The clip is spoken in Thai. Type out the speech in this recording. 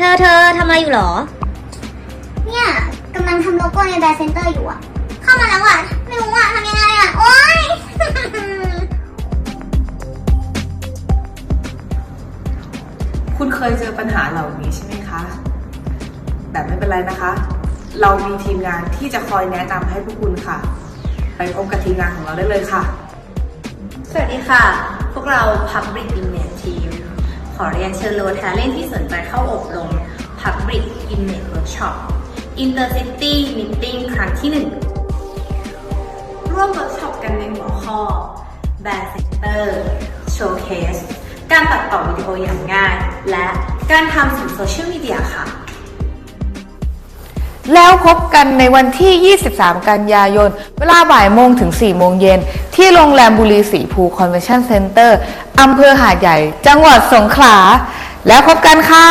ธอเธอทำอะไรอยู่หรอ เนี่ยกำลังทำโลโก้ในแบรนด์เซ็นเตอร์อยู่อะเข้ามาแล้วอะไม่รู้อะทำยังไงอะโอ๊ย คุณเคยเจอปัญหาเหล่านี้ใช่ไหมคะ แต่ไม่เป็นไรนะคะ เรามีทีมงานที่จะคอยแนะนำให้พวกคุณค่ะ ไปพบกับทีมงานของเราได้เลยค่ะ สวัสดีค่ะ พวกเรา Public Image Team ข อเรียนเชิญโลทาเล่นที่สนใจเข้าอบรม Public Image Workshop Intercity Meeting ครั้งที่ 1 ร่วมเวิร์กช็อปกันในหัวข้อ Brand Center Showcase การตัดต่อวิดีโออย่างง่าย และการทำสื่อโซเชียลมีเดียค่ะ แล้วพบกันในวันที่ 23 กันยายน เวลาบ่ายโมงถึง 4 โมงเย็น ที่โรงแรมบุรีสีภูคอนเวนชั่นเซ็นเตอร์อำเภอหาดใหญ่ จังหวัดสงขลา แล้วพบกันค่ะ